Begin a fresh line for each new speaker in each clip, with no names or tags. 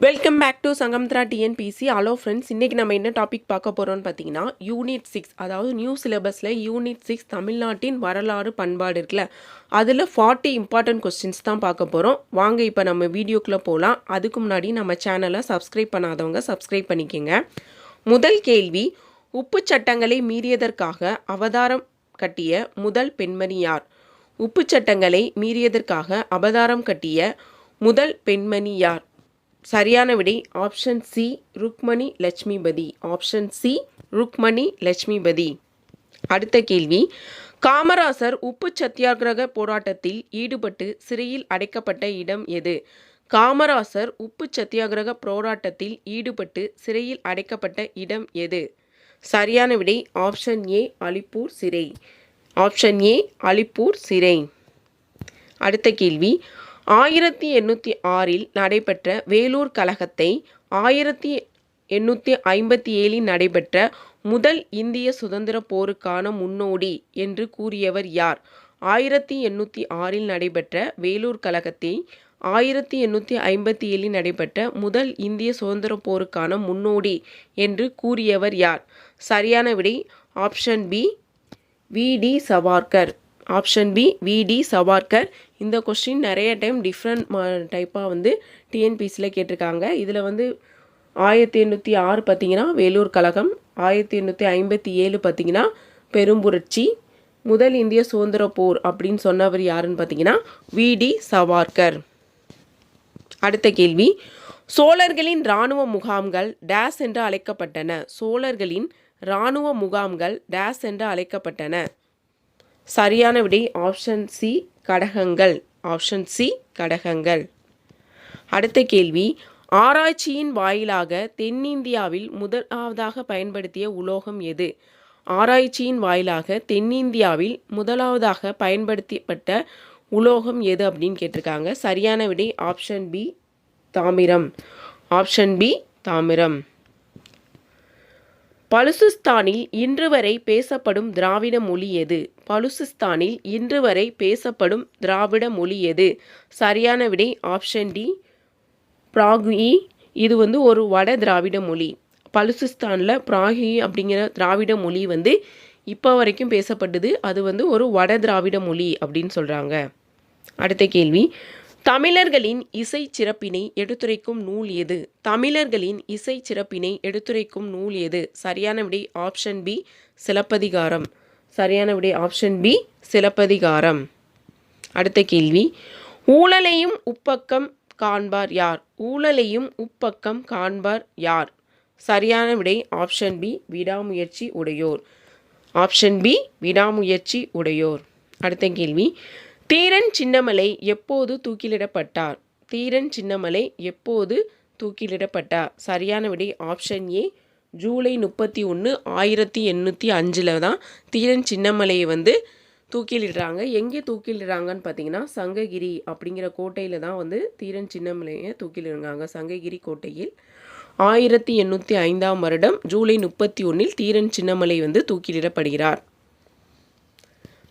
Welcome back to Sangamithra TNPSC hello friends இன்றைக்கி நம்ம என்ன டாபிக் பார்க்க போகிறோம்னு பார்த்தீங்கன்னா யூனிட் சிக்ஸ் அதாவது நியூ சிலபஸில் யூனிட் சிக்ஸ் தமிழ்நாட்டின் வரலாறு பண்பாடு இருக்குல்ல அதில் ஃபார்ட்டி இம்பார்ட்டன்ட் கொஸ்டின்ஸ் தான் பார்க்க போகிறோம் வாங்க இப்போ நம்ம வீடியோக்குள்ளே போகலாம் அதுக்கு முன்னாடி நம்ம சேனலை சப்ஸ்கிரைப் பண்ணாதவங்க சப்ஸ்கிரைப் பண்ணிக்கோங்க. முதல் கேள்வி உப்பு சட்டங்களை மீறியதற்காக அவதாரம் கட்டிய முதல் பெண்மணி யார்? உப்பு சட்டங்களை மீறியதற்காக அவதாரம் கட்டிய முதல் பெண்மணி யார்? சரியான விடை. Option C Rukmani Lakshmipathi. Option C Rukmani Lakshmipathi. அடுத்த கேள்வி. காமராசர் உப்பு சத்தியாகிரக போராட்டத்தில் ஈடுபட்டு சிறையில் அடைக்கப்பட்ட இடம் எது? காமராசர் உப்பு சத்தியாகிரக போராட்டத்தில் ஈடுபட்டு சிறையில் அடைக்கப்பட்ட இடம் எது? சரியான விடை. ஆப்ஷன் ஏ அலிப்பூர் சிறை. ஆப்ஷன் ஏ அலிப்பூர் சிறை. அடுத்த கேள்வி. ஆயிரத்தி எண்ணூற்றி ஆறில் நடைபெற்ற வேலூர் கழகத்தை ஆயிரத்தி எண்ணூற்றி ஐம்பத்தி ஏழில் நடைபெற்ற முதல் இந்திய சுதந்திர போருக்கான முன்னோடி என்று கூறியவர் யார்? ஆயிரத்தி எண்ணூற்றி ஆறில் நடைபெற்ற வேலூர் கழகத்தை ஆயிரத்தி எண்ணூற்றி ஐம்பத்தி ஏழில் நடைபெற்ற முதல் இந்திய சுதந்திர போருக்கான முன்னோடி என்று கூறியவர் யார்? சரியான விடை option B V. D. Savarkar. Option B V. D. Savarkar. இந்த கொஸ்டின் நிறைய டைம் டிஃப்ரெண்ட் டைப்பாக வந்து டிஎன்பிசியில் கேட்டிருக்காங்க. இதில் வந்து ஆயிரத்தி எண்ணூற்றி ஆறு பார்த்தீங்கன்னா வேலூர் கழகம். ஆயிரத்தி எண்ணூற்றி ஐம்பத்தி ஏழு பார்த்தீங்கன்னா பெரும்புரட்சி. முதல் இந்திய சுதந்திர போர் அப்படின்னு சொன்னவர் யாருன்னு பார்த்தீங்கன்னா விடி சவார்கர். அடுத்த கேள்வி. சோழர்களின் இராணுவ முகாம்கள் டேஸ் என்று அழைக்கப்பட்டன. சோழர்களின் இராணுவ முகாம்கள் டேஸ் என்று அழைக்கப்பட்டன. சரியான விடை ஆப்ஷன் சி கடகங்கள். ஆப்ஷன் சி கடகங்கள். அடுத்த கேள்வி ஆராய்ச்சியின் வாயிலாக தென்னிந்தியாவில் முதலாவதாக பயன்படுத்திய உலோகம் எது? ஆராய்ச்சியின் வாயிலாக தென்னிந்தியாவில் முதலாவதாக பயன்படுத்தப்பட்ட உலோகம் எது அப்படின்னு கேட்டிருக்காங்க. சரியான விடை ஆப்ஷன் பி தாமிரம். ஆப்ஷன் பி தாமிரம். பலுசிஸ்தானில் இன்று வரை பேசப்படும் திராவிட மொழி எது? பலுசிஸ்தானில் இன்று வரை பேசப்படும் திராவிட மொழி எது? சரியான விடை ஆப்ஷன் டி பிராகி இது வந்து ஒரு வட திராவிட மொழி. பலுசிஸ்தானில் பிராகி அப்படிங்கிற திராவிட மொழி வந்து இப்போ வரைக்கும் பேசப்பட்டது. அது வந்து ஒரு வட திராவிட மொழி அப்படின்னு சொல்கிறாங்க அடுத்த கேள்வி. தமிழர்களின் இசை சிறப்பினை எடுத்துரைக்கும் நூல் எது? தமிழர்களின் இசை சிறப்பினை எடுத்துரைக்கும் நூல் எது? சரியான விடை ஆப்ஷன் பி சிலப்பதிகாரம். சரியான விடை ஆப்ஷன் பி சிலப்பதிகாரம். அடுத்த கேள்வி. ஊழலையும் உப்பக்கம் காண்பார் யார்? ஊழலையும் உப்பக்கம் காண்பார் யார்? சரியான விடை ஆப்ஷன் பி விடாமுயற்சி உடையோர். ஆப்ஷன் பி விடாமுயற்சி உடையோர். அடுத்த கேள்வி. தீரன் சின்னமலை எப்போது தூக்கிலிடப்பட்டார்? தீரன் சின்னமலை எப்போது தூக்கிலிடப்பட்டார்? சரியான விடை ஆப்ஷன் ஏ ஜூலை முப்பத்தி ஒன்று ஆயிரத்தி எண்ணூற்றி அஞ்சில் தான் தீரன் சின்னமலையை வந்து தூக்கிலிடுறாங்க. எங்கே தூக்கிலிடுறாங்கன்னு பார்த்தீங்கன்னா சங்ககிரி அப்படிங்கிற கோட்டையில் தான் வந்து தீரன் சின்னமலையை தூக்கிலிடுறாங்க. சங்ககிரி கோட்டையில் ஆயிரத்தி எண்ணூற்றி ஐந்தாம் வருடம் ஜூலை முப்பத்தி ஒன்றில் தீரன் சின்னமலை வந்து தூக்கிலிடப்படுகிறார்.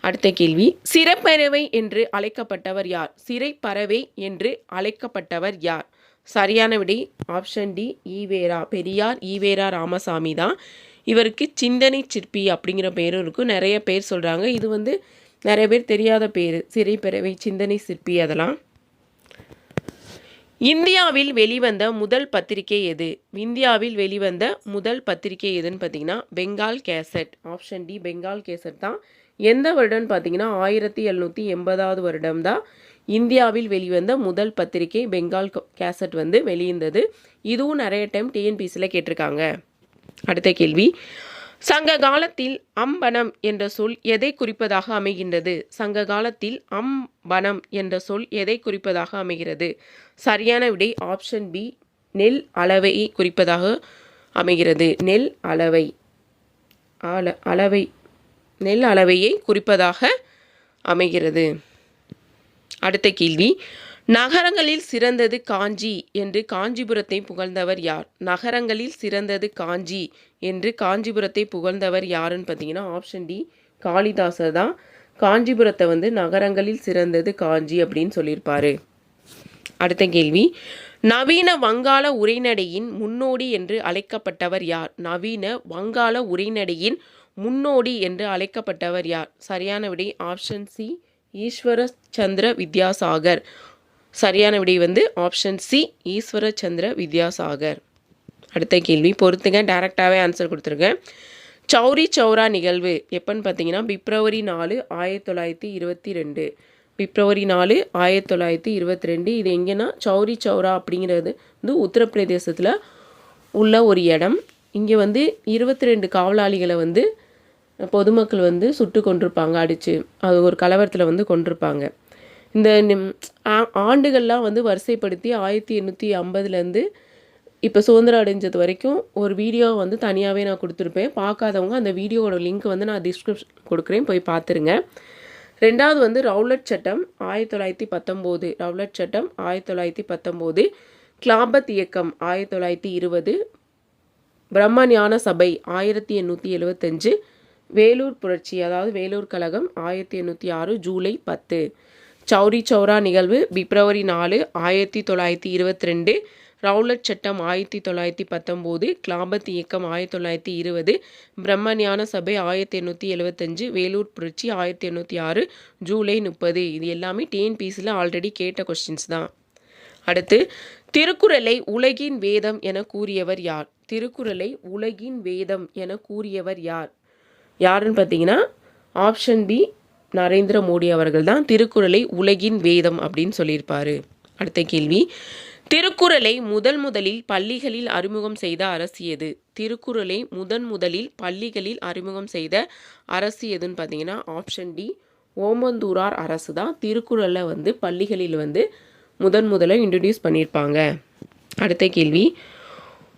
அடுத்த கேள்வி. சிறப்பறவை என்று அழைக்கப்பட்டவர் யார்? சிறைப்பறவை என்று அழைக்கப்பட்டவர் யார்? சரியான விடை ஆப்ஷன் டி ஈவேரா பெரியார் ஈவேரா ராமசாமி தான். இவருக்கு சிந்தனை சிற்பி அப்படிங்கிற பேரும் இருக்கும் நிறைய பேர் சொல்கிறாங்க இது வந்து நிறைய பேர் தெரியாத பேர். சிறைப்பறவை சிந்தனை சிற்பி அதெல்லாம். இந்தியாவில் வெளிவந்த முதல் பத்திரிகை எது? இந்தியாவில் வெளிவந்த முதல் பத்திரிகை எதுன்னு பார்த்தீங்கன்னா Bengal gazette. Option D Bengal gazette தான். எந்த வருடம்னு பார்த்தீங்கன்னா ஆயிரத்தி எழுநூற்றி எண்பதாவது வருடம் தான் இந்தியாவில் வெளிவந்த முதல் பத்திரிகை பெங்கால் கேசட் வந்து வெளியிருந்தது இதுவும் நிறைய டைம் டிஎன்பிசியில் கேட்டிருக்காங்க. அடுத்த கேள்வி. சங்க காலத்தில் அம்பனம் என்ற சொல் எதை குறிப்பதாக அமைகின்றது? சங்க காலத்தில் அம்பனம் என்ற சொல் எதை குறிப்பதாக அமைகிறது? சரியான விடை ஆப்ஷன் பி நெல் அளவை குறிப்பதாக அமைகிறது. நெல் அளவை. அள அளவை. நெல் அளவையை குறிப்பதாக அமைகிறது. அடுத்த கேள்வி. நகரங்களில் சிறந்தது காஞ்சி என்று காஞ்சிபுரத்தை புகழ்ந்தவர் யார்? நகரங்களில் சிறந்தது காஞ்சி என்று காஞ்சிபுரத்தை புகழ்ந்தவர் யாருன்னு பார்த்தீங்கன்னா ஆப்ஷன் டி காளிதாசர் தான். காஞ்சிபுரத்தை வந்து நகரங்களில் சிறந்தது காஞ்சி அப்படின்னு சொல்லியிருப்பாரு. அடுத்த கேள்வி. நவீன வங்காள உரைநடையின் முன்னோடி என்று அழைக்கப்பட்டவர் யார்? நவீன வங்காள உரைநடையின் முன்னோடி என்று அழைக்கப்பட்டவர் யார்? சரியான விடை ஆப்ஷன் சி ஈஸ்வர சந்திர வித்யாசாகர். சரியான விடை வந்து ஆப்ஷன் சி ஈஸ்வர சந்திர வித்யாசாகர். அடுத்த கேள்வி பொறுத்துங்க டேரெக்டாகவே ஆன்சர் கொடுத்துருங்க. சௌரி சௌரா நிகழ்வு எப்போன்னு பார்த்தீங்கன்னா பிப்ரவரி நாலு ஆயிரத்தி தொள்ளாயிரத்தி இருபத்தி ரெண்டு. பிப்ரவரி நாலு ஆயிரத்தி தொள்ளாயிரத்தி இருபத்தி ரெண்டு. இது எங்கேன்னா சௌரி சௌரா அப்படிங்கிறது வந்து உத்தரப்பிரதேசத்தில் உள்ள ஒரு இடம். இங்கே வந்து இருபத்தி ரெண்டு காவலாளிகளை வந்து பொதுமக்கள் வந்து சுட்டு கொண்டிருப்பாங்க அடித்து அது ஒரு கலவரத்தில் வந்து கொண்டிருப்பாங்க இந்த நிம்- ஆ- ஆண்டுகள்லாம் வந்து வரிசைப்படுத்தி ஆயிரத்தி எண்ணூற்றி ஐம்பதுலேருந்து இப்போ சுதந்திரம் அடைஞ்சது வரைக்கும் ஒரு வீடியோ வந்து தனியாகவே நான் கொடுத்துருப்பேன். பார்க்காதவங்க அந்த வீடியோவோட லிங்க் வந்து நான் டிஸ்கிரிப்ஷன் கொடுக்குறேன். போய் பார்த்துருங்க. ரெண்டாவது வந்து ரவுலட் சட்டம் ஆயிரத்தி தொள்ளாயிரத்தி பத்தொம்போது. ரவுலட் சட்டம் ஆயிரத்தி தொள்ளாயிரத்தி பத்தொம்போது. கிளாபத் இயக்கம் ஆயிரத்தி தொள்ளாயிரத்தி இருபது. பிரம்ம ஞான சபை ஆயிரத்தி எண்ணூற்றி எழுபத்தஞ்சு வேலூர் புரட்சி அதாவது வேலூர் கழகம் ஆயிரத்தி எண்ணூற்றி ஆறு ஜூலை பத்து. சௌரி சௌரா நிகழ்வு பிப்ரவரி நாலு ஆயிரத்தி தொள்ளாயிரத்தி இருபத்தி ரெண்டு ரவுலட் சட்டம் ஆயிரத்தி தொள்ளாயிரத்தி பத்தொம்போது. கிளாபத் இயக்கம் ஆயிரத்தி தொள்ளாயிரத்தி இருபது. பிரம்மஞான சபை ஆயிரத்தி எண்ணூற்றி எழுவத்தஞ்சு. வேலூர் புரட்சி ஆயிரத்தி எண்ணூற்றி ஆறு ஜூலை முப்பது. இது எல்லாமே டிஎன்பிசியில் ஆல்ரெடி கேட்ட கொஸ்டின்ஸ் தான். அடுத்து திருக்குறளை உலகின் வேதம் என கூறியவர் யார்? திருக்குறளை உலகின் வேதம் என கூறியவர் யார்? யாருன்னு பார்த்தீங்கன்னா ஆப்ஷன் பி நரேந்திர மோடி அவர்கள் தான் திருக்குறளை உலகின் வேதம் அப்படின்னு சொல்லியிருப்பாரு. அடுத்த கேள்வி. திருக்குறளை முதல் முதலில் பள்ளிகளில் அறிமுகம் செய்த அரசு எது? திருக்குறளை முதன் முதலில் பள்ளிகளில் அறிமுகம் செய்த அரசு எதுன்னு பார்த்தீங்கன்னா ஆப்ஷன் டி ஓமந்தூரார் அரசு தான் திருக்குறளை வந்து பள்ளிகளில் வந்து முதன் முதல்ல இன்ட்ரடியூஸ் பண்ணியிருப்பாங்க. அடுத்த கேள்வி.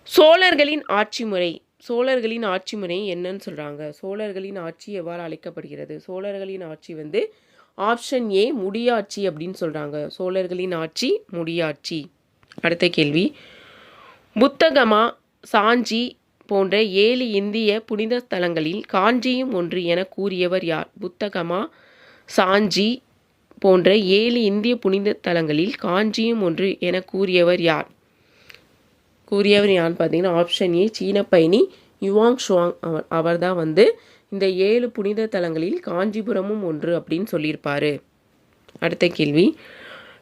சோழர்களின் ஆட்சி முறை சோழர்களின் ஆட்சி முறை என்னன்னு சொல்கிறாங்க சோழர்களின் ஆட்சி எவ்வாறு அழைக்கப்படுகிறது? சோழர்களின் ஆட்சி வந்து ஆப்ஷன் ஏ முடியாட்சி அப்படின்னு சொல்கிறாங்க சோழர்களின் ஆட்சி முடியாட்சி. அடுத்த கேள்வி. புத்தகமா சாஞ்சி போன்ற ஏழு இந்திய புனித ஸ்தலங்களில் காஞ்சியும் ஒன்று என கூறியவர் யார்? புத்தகமா சாஞ்சி போன்ற ஏழு இந்திய புனித தலங்களில் காஞ்சியும் ஒன்று என கூறியவர் யார்? கூறியவர் யான்னு பார்த்தீங்கன்னா ஆப்ஷன் ஏ சீன பயணி யுவாங் ஷுவாங் அவர். அவர் தான் வந்து இந்த ஏழு புனித தலங்களில் காஞ்சிபுரமும் ஒன்று அப்படின்னு சொல்லியிருப்பார். அடுத்த கேள்வி.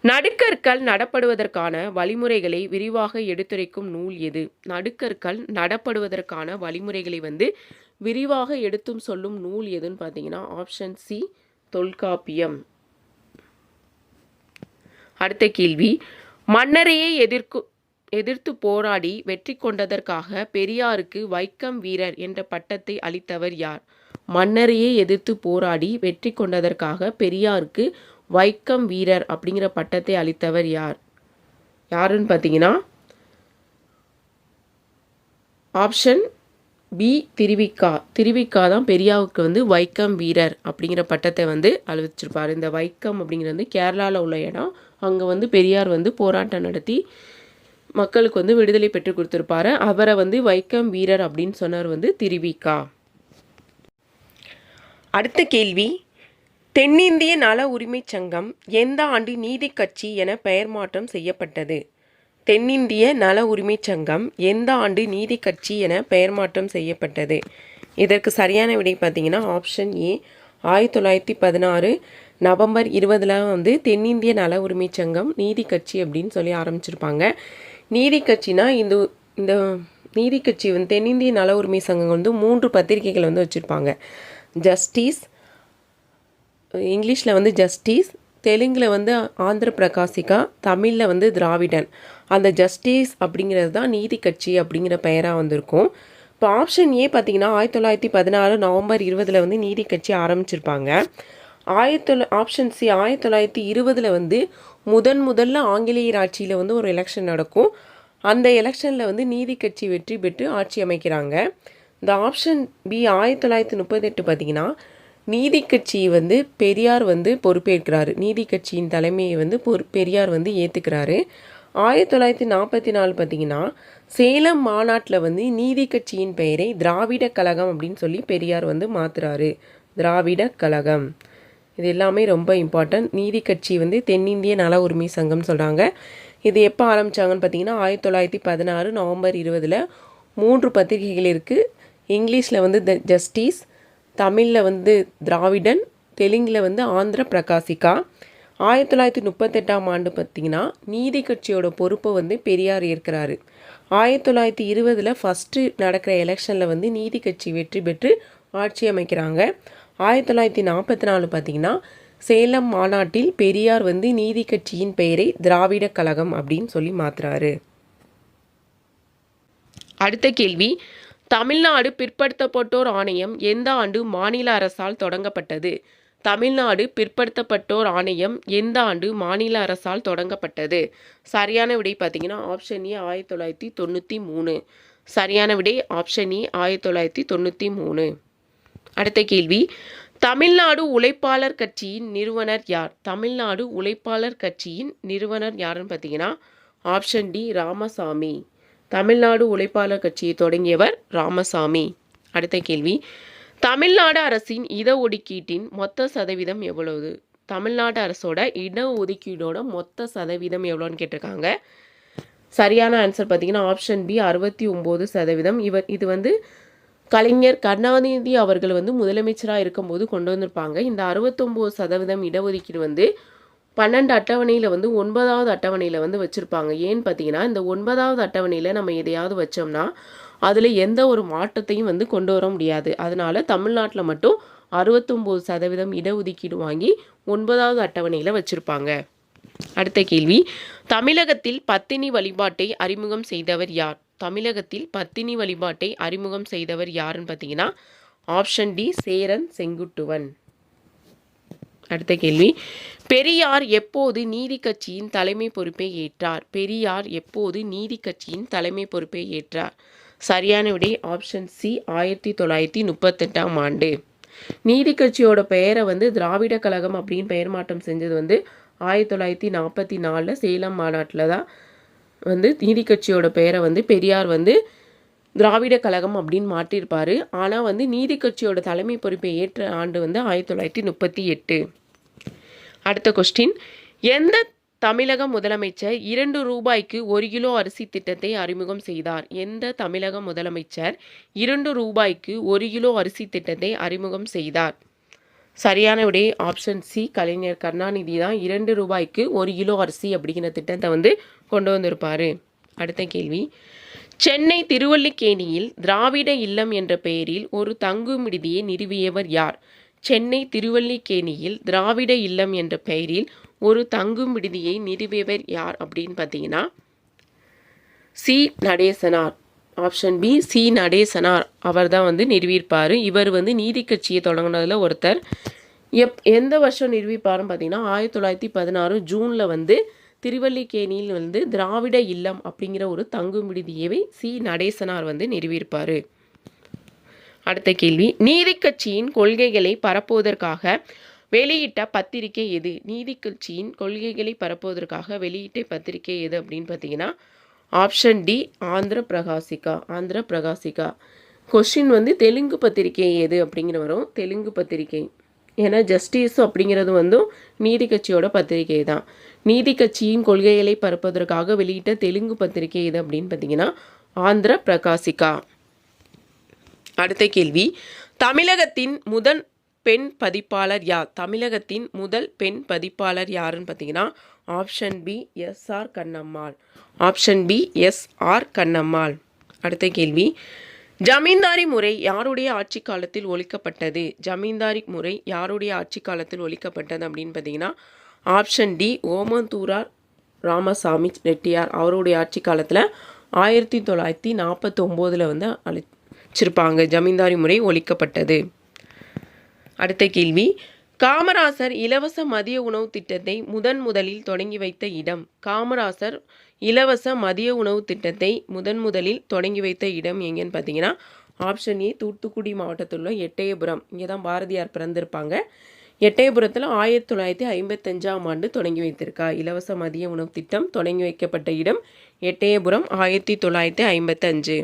நடுக்கற்கள் நடப்படுவதற்கான வழிமுறைகளை விரிவாக எடுத்துரைக்கும் நூல் எது? நடுக்கற்கள் நடப்படுவதற்கான வழிமுறைகளை வந்து விரிவாக எடுத்தும் சொல்லும் நூல் எதுன்னு பார்த்தீங்கன்னா ஆப்ஷன் சி தொல்காப்பியம். அடுத்த கேள்வி. மன்னரையே எதிர்க்கு எதிர்த்து போராடி வெற்றி கொண்டதற்காக பெரியாருக்கு வைக்கம் வீரர் என்ற பட்டத்தை அளித்தவர் யார்? மன்னரையே எதிர்த்து போராடி வெற்றி கொண்டதற்காக பெரியாருக்கு வைக்கம் வீரர் அப்படிங்கிற பட்டத்தை அளித்தவர் யார்? யாருன்னு பார்த்தீங்கன்னா ஆப்ஷன் பி திருவிக்கா. திருவிக்கா தான் பெரியாவுக்கு வந்து வைக்கம் வீரர் அப்படிங்கிற பட்டத்தை வந்து அளிச்சிருப்பார். இந்த வைக்கம் அப்படிங்கிறது வந்து கேரளாவில் உள்ள இடம். அங்கே வந்து பெரியார் வந்து போராட்டம் நடத்தி மக்களுக்கு வந்து விடுதலை பெற்று கொடுத்துருப்பாரு. அவரை வந்து வைக்கம் வீரர் அப்படின்னு சொன்னார் வந்து திருவிக்கா அடுத்த கேள்வி. தென்னிந்திய நல உரிமைச் சங்கம் எந்த ஆண்டு நீதி கட்சி என பெயர் மாற்றம் செய்யப்பட்டது? தென்னிந்திய நல உரிமைச் சங்கம் எந்த ஆண்டு நீதிக் கட்சி என பெயர் மாற்றம் செய்யப்பட்டது? இதற்கு சரியான விடை பார்த்தீங்கன்னா ஆப்ஷன் ஏ ஆயிரத்தி தொள்ளாயிரத்தி பதினாறு நவம்பர் இருபதில் வந்து தென்னிந்திய நல உரிமைச் சங்கம் நீதி கட்சி அப்படின்னு சொல்லி ஆரம்பிச்சிருப்பாங்க. நீதி கட்சினா இந்த இந்த நீதி கட்சி வந்து தென்னிந்திய நல உரிமை சங்கம் வந்து மூன்று பத்திரிகைகள் வந்து வச்சுருப்பாங்க. ஜஸ்டிஸ் இங்கிலீஷில் வந்து ஜஸ்டிஸ் தெலுங்கில் வந்து ஆந்திர பிரகாசிகா தமிழில் வந்து திராவிடன். அந்த ஜஸ்டிஸ் அப்படிங்கிறது தான் நீதி கட்சி அப்படிங்கிற பெயராக வந்திருக்கும். இப்போ ஆப்ஷன் ஏ பார்த்தீங்கன்னா ஆயிரத்தி தொள்ளாயிரத்தி பதினாறு நவம்பர் இருபதில் வந்து நீதி கட்சி ஆரம்பிச்சிருப்பாங்க. ஆயிரத்தி தொள்ள ஆப்ஷன் சி ஆயிரத்தி தொள்ளாயிரத்தி இருபதில் வந்து முதன் முதல்ல ஆங்கிலேயர் ஆட்சியில் வந்து ஒரு எலெக்ஷன் நடக்கும். அந்த எலெக்ஷனில் வந்து நீதி கட்சி வெற்றி பெற்று ஆட்சி அமைக்கிறாங்க. இந்த ஆப்ஷன் பி ஆயிரத்தி தொள்ளாயிரத்தி முப்பத்தெட்டு பார்த்தீங்கன்னா நீதி கட்சி வந்து பெரியார் வந்து பொறுப்பேற்கிறாரு. நீதி கட்சியின் தலைமையை வந்து பொறு பெரியார் வந்து ஏற்றுக்கிறாரு ஆயிரத்தி தொள்ளாயிரத்தி நாற்பத்தி நாலு பார்த்தீங்கன்னா சேலம் மாநாட்டில் வந்து நீதி கட்சியின் பெயரை திராவிட கழகம் அப்படின்னு சொல்லி பெரியார் வந்து மாற்றுறாரு திராவிட கழகம். இது எல்லாமே ரொம்ப இம்பார்ட்டன்ட் நீதி கட்சி வந்து தென்னிந்திய நல உரிமை சங்கம் சொல்கிறாங்க இது எப்போ ஆரம்பித்தாங்கன்னு பார்த்தீங்கன்னா ஆயிரத்தி தொள்ளாயிரத்தி பதினாறு நவம்பர் இருபதில் மூன்று பத்திரிகைகள் இருக்குது இங்கிலீஷில் வந்து த ஜஸ்டிஸ் தமிழில் வந்து திராவிடன் தெலுங்கில் வந்து ஆந்திர பிரகாசிகா. ஆயிரத்தி தொள்ளாயிரத்தி முப்பத்தெட்டாம் ஆண்டு பார்த்திங்கன்னா நீதி கட்சியோட பொறுப்பை வந்து பெரியார் ஏற்கிறாரு. ஆயிரத்தி தொள்ளாயிரத்தி இருபதில் ஃபஸ்ட்டு நடக்கிற எலெக்ஷனில் வந்து நீதி கட்சி வெற்றி பெற்று ஆட்சி அமைக்கிறாங்க. ஆயிரத்தி தொள்ளாயிரத்தி நாற்பத்தி நாலு பார்த்திங்கன்னா சேலம் மாநாட்டில் பெரியார் வந்து நீதி கட்சியின் பெயரை திராவிட கழகம் அப்படின்னு சொல்லி மாற்றுறாரு அடுத்த கேள்வி. தமிழ்நாடு பிற்படுத்தப்பட்டோர் ஆணையம் எந்த ஆண்டு மாநில அரசால் தொடங்கப்பட்டது? தமிழ்நாடு பிற்படுத்தப்பட்டோர் ஆணையம் எந்த ஆண்டு மாநில அரசால் தொடங்கப்பட்டது? சரியான விடை பார்த்தீங்கன்னா ஆப்ஷன் ஏ ஆயிரத்தி தொள்ளாயிரத்தி தொண்ணூற்றி மூணு. சரியான விடை ஆப்ஷன் ஏ ஆயிரத்தி தொள்ளாயிரத்தி தொண்ணூற்றி மூணு. அடுத்த கேள்வி. தமிழ்நாடு உழைப்பாளர் கட்சியின் நிறுவனர் யார்? தமிழ்நாடு உழைப்பாளர் கட்சியின் நிறுவனர் யாருன்னு பார்த்தீங்கன்னா ஆப்ஷன் டி ராமசாமி. தமிழ்நாடு உழைப்பாளர் கட்சியை தொடங்கியவர் ராமசாமி. அடுத்த கேள்வி. தமிழ்நாடு அரசின் இட ஒதுக்கீட்டின் மொத்த சதவீதம் எவ்வளவு? தமிழ்நாடு அரசோட இட ஒதுக்கீடோட மொத்த சதவீதம் எவ்வளோன்னு கேட்டிருக்காங்க. சரியான ஆன்சர் பார்த்தீங்கன்னா ஆப்ஷன் பி அறுபத்தி ஒம்பது சதவீதம். இவர் இது வந்து கலைஞர் கருணாநிதி அவர்கள் வந்து முதலமைச்சராக இருக்கும்போது கொண்டு வந்திருப்பாங்க. இந்த அறுபத்தொம்போது சதவீதம் இடஒதுக்கீடு வந்து பன்னெண்டு அட்டவணையில் வந்து ஒன்பதாவது அட்டவணையில் வந்து வச்சுருப்பாங்க. ஏன்னு பார்த்தீங்கன்னா இந்த ஒன்பதாவது அட்டவணையில் நம்ம எதையாவது வச்சோம்னா அதில் எந்த ஒரு மாற்றத்தையும் வந்து கொண்டு வர முடியாது. அதனால் தமிழ்நாட்டில் மட்டும் அறுபத்தொம்போது சதவீதம் இடஒதுக்கீடு வாங்கி ஒன்பதாவது அட்டவணையில் வச்சுருப்பாங்க. அடுத்த கேள்வி. தமிழகத்தில் பத்தினி வழிபாட்டை அறிமுகம் செய்தவர் யார்? தமிழகத்தில் பத்தினி வழிபாட்டை அறிமுகம் செய்தவர் யாருன்னு பார்த்தீங்கன்னா ஆப்ஷன் டி சேரன் செங்குட்டுவன். அடுத்த கேள்வி. பெரியார் எப்போது நீதி கட்சியின் தலைமை பொறுப்பை ஏற்றார்? பெரியார் எப்போது நீதி கட்சியின் தலைமை பொறுப்பை ஏற்றார்? சரியான விடை ஆப்ஷன் சி ஆயிரத்தி தொள்ளாயிரத்தி முப்பத்தெட்டாம் ஆண்டு. நீதி கட்சியோட பெயரை வந்து திராவிட கழகம் அப்படின்னு பெயர் மாற்றம் செஞ்சது வந்து ஆயிரத்தி தொள்ளாயிரத்தி நாற்பத்தி நாலில் சேலம் மாநாட்டில் தான் வந்து நீதி கட்சியோட பெயரை வந்து பெரியார் வந்து திராவிட கழகம் அப்படின்னு மாற்றிருப்பார் ஆனால் வந்து நீதி கட்சியோட தலைமை பொறுப்பை ஏற்ற ஆண்டு வந்து ஆயிரத்தி தொள்ளாயிரத்தி முப்பத்தி எட்டு. அடுத்த கொஸ்டின் எந்த தமிழக முதலமைச்சர் இரண்டு ரூபாய்க்கு ஒரு கிலோ அரிசி திட்டத்தை அறிமுகம் செய்தார்? எந்த தமிழக முதலமைச்சர் இரண்டு ரூபாய்க்கு ஒரு கிலோ அரிசி திட்டத்தை அறிமுகம் செய்தார்? சரியான விடை ஆப்ஷன் சி கலைஞர் கருணாநிதி தான் இரண்டு ரூபாய்க்கு ஒரு கிலோ அரிசி அப்படிங்கிற திட்டத்தை வந்து கொண்டு வந்திருப்பார். அடுத்த கேள்வி. சென்னை திருவல்லிக்கேணியில் திராவிட இல்லம் என்ற பெயரில் ஒரு தங்கும் விடுதியை நிறுவியவர் யார்? சென்னை திருவல்லிக்கேணியில் திராவிட இல்லம் என்ற பெயரில் ஒரு தங்கும் விடுதியை நிறுவியவர் யார் அப்படின்னு பார்த்தீங்கன்னா C. Natesanar. Option B C Natesanar அவர் தான் வந்து நிறுவியிருப்பார். இவர் வந்து நீதி கட்சியை தொடங்கினதில் ஒருத்தர். எப் எந்த வருஷம் நிறுவிப்பாருன்னு பார்த்தீங்கன்னா ஆயிரத்தி தொள்ளாயிரத்தி பதினாறு ஜூனில் வந்து திருவல்லிக்கேணியில் வந்து திராவிட இல்லம் அப்படிங்கிற ஒரு தங்கும் விடுதியை சி நடேசனார் வந்து நிறுவியிருப்பார். அடுத்த கேள்வி. நீதி கட்சியின் கொள்கைகளை பரப்புவதற்காக வெளியிட்ட பத்திரிகை எது? நீதி கட்சியின் கொள்கைகளை பரப்புவதற்காக வெளியிட்ட பத்திரிகை எது அப்படின்னு பார்த்தீங்கன்னா option D Andhra Prakasika Andhra Prakasika. Question வந்து தெலுங்கு பத்திரிகை எது அப்படிங்கிற வரும். தெலுங்கு பத்திரிகை. ஏன்னா ஜஸ்டிஸ் அப்படிங்கிறது வந்து நீதி கட்சியோட பத்திரிகை தான். நீதி கட்சியின் கொள்கைகளை பரப்புவதற்காக வெளியிட்ட தெலுங்கு பத்திரிகை எது அப்படின்னு பார்த்தீங்கன்னா ஆந்திர பிரகாசிகா. அடுத்த கேள்வி. தமிழகத்தின் முதல் பெண் பதிப்பாளர் யார்? தமிழகத்தின் முதல் பெண் பதிப்பாளர் யாருன்னு பார்த்தீங்கன்னா option B S R Kannammal. Option B S R Kannammal. அடுத்த கேள்வி. ஜமீன்தாரி முறை யாருடைய ஆட்சி காலத்தில் ஒழிக்கப்பட்டது? ஜமீன்தாரி முறை யாருடைய ஆட்சி காலத்தில் ஒழிக்கப்பட்டது அப்படின்னு பார்த்தீங்கன்னா ஆப்ஷன் டி ஓமந்தூரார் ராமசாமி ரெட்டியார் அவருடைய ஆட்சி காலத்தில் ஆயிரத்தி தொள்ளாயிரத்தி நாற்பத்தி ஒம்போதில் வந்து அழிச்சிருப்பாங்க. ஜமீன்தாரி முறை ஒழிக்கப்பட்டது. அடுத்த கேள்வி. காமராசர் இலவச மதிய உணவு திட்டத்தை முதன் முதலில் தொடங்கி வைத்த இடம். காமராசர் இலவச மதிய உணவு திட்டத்தை முதன் முதலில் தொடங்கி வைத்த இடம் எங்கேன்னு பார்த்தீங்கன்னா ஆப்ஷன் ஏ தூத்துக்குடி மாவட்டத்தில் உள்ள எட்டயபுரம். இங்கே தான் பாரதியார் பிறந்திருப்பாங்க. எட்டயபுரத்தில் ஆயிரத்தி தொள்ளாயிரத்தி ஐம்பத்தஞ்சாம் ஆண்டு தொடங்கி வைத்திருக்கா. இலவச மதிய உணவு திட்டம் தொடங்கி வைக்கப்பட்ட இடம் எட்டயபுரம் ஆயிரத்தி தொள்ளாயிரத்தி ஐம்பத்தஞ்சு.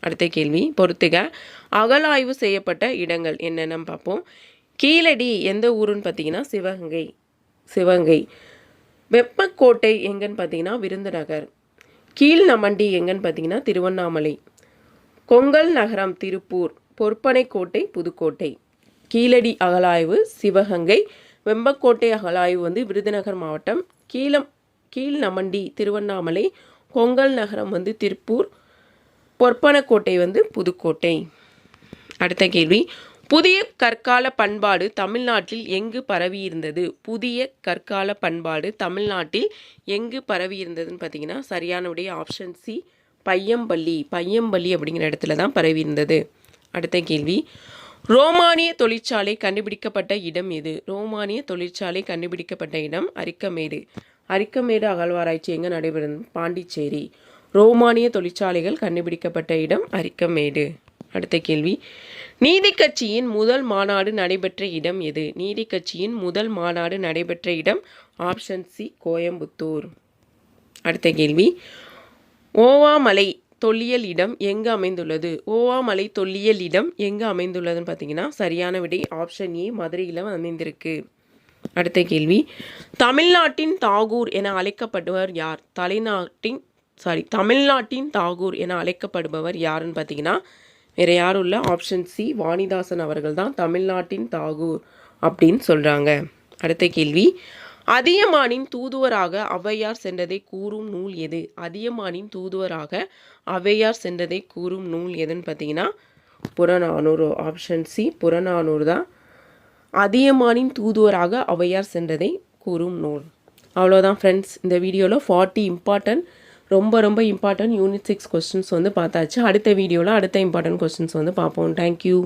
அடுத்த கேள்வி பொறுத்துக. அகலாய்வு செய்யப்பட்ட இடங்கள் என்னென்னு பார்ப்போம் கீழடி எந்த ஊருன்னு பார்த்தீங்கன்னா சிவகங்கை. சிவகங்கை. வெப்பக்கோட்டை எங்கன்னு பார்த்தீங்கன்னா விருதுநகர். கீழ்நமண்டி எங்கன்னு பார்த்தீங்கன்னா திருவண்ணாமலை. கொங்கல் நகரம் திருப்பூர். பொற்பனைக்கோட்டை புதுக்கோட்டை. கீழடி அகலாய்வு சிவகங்கை. வெம்பக்கோட்டை அகலாய்வு வந்து விருதுநகர் மாவட்டம். கீழம் கீழ்நமண்டி திருவண்ணாமலை. கொங்கல் நகரம் வந்து திருப்பூர். பொற்பனக்கோட்டை வந்து புதுக்கோட்டை. அடுத்த கேள்வி. புதிய கற்கால பண்பாடு தமிழ்நாட்டில் எங்கு பரவியிருந்தது? புதிய கற்கால பண்பாடு தமிழ்நாட்டில் எங்கு பரவியிருந்ததுன்னு பார்த்தீங்கன்னா சரியான உடைய ஆப்ஷன் சி பையம்பள்ளி. பையம்பள்ளி அப்படிங்கிற இடத்துல தான் பரவியிருந்தது. அடுத்த கேள்வி. ரோமானிய தொழிற்சாலை கண்டுபிடிக்கப்பட்ட இடம் எது? ரோமானிய தொழிற்சாலை கண்டுபிடிக்கப்பட்ட இடம் அரிக்கமேடு. அரிக்கமேடு அகழ்வாராய்ச்சி எங்கே நடைபெறும்? பாண்டிச்சேரி. ரோமானிய தொழிற்சாலைகள் கண்டுபிடிக்கப்பட்ட இடம் அரிக்கமேடு. அடுத்த கேள்வி. நீதி கட்சியின் முதல் மாநாடு நடைபெற்ற இடம் எது? நீதி கட்சியின் முதல் மாநாடு நடைபெற்ற இடம் ஆப்ஷன் சி கோயம்புத்தூர். அடுத்த கேள்வி. ஓவாமலை தொல்லியல் இடம் எங்கு அமைந்துள்ளது? ஓவாமலை தொல்லியல் இடம் எங்கு அமைந்துள்ளதுன்னு பார்த்தீங்கன்னா சரியான விடை ஆப்ஷன் ஏ மதுரையில் அமைந்திருக்கு. அடுத்த கேள்வி. தமிழ்நாட்டின் தாகூர் என அழைக்கப்படுவர் யார்? தலைநாட்டின் சாரி தமிழ்நாட்டின் தாகூர் என அழைக்கப்படுபவர் யாருன்னு பார்த்தீங்கன்னா வேறு யாரும் இல்லை. ஆப்ஷன் சி வாணிதாசன் அவர்கள் தான் தமிழ்நாட்டின் தாகூர் அப்படின்னு சொல்கிறாங்க அடுத்த கேள்வி. அதியமானின் தூதுவராக ஔவையார் சென்றதை கூறும் நூல் எது? அதியமானின் தூதுவராக ஔவையார் சென்றதை கூறும் நூல் எதுன்னு பார்த்தீங்கன்னா புறநானூறு. ஆப்ஷன் சி புறநானூறு தான் அதியமானின் தூதுவராக ஔவையார் சென்றதை கூறும் நூல். அவ்வளோதான் ஃப்ரெண்ட்ஸ் இந்த வீடியோவில் ஃபார்ட்டி இம்பார்ட்டன்ட் ரொம்ப ரொம்ப இம்பார்ட்டன்ட் யூனிட் சிக்ஸ் கொஸ்டின்ஸ் வந்து பார்த்தாச்சு. அடுத்த வீடியோவில் அடுத்த இம்பார்ட்டன்ட் கொஸ்டின்ஸ் வந்து பார்ப்போம். தேங்க்யூ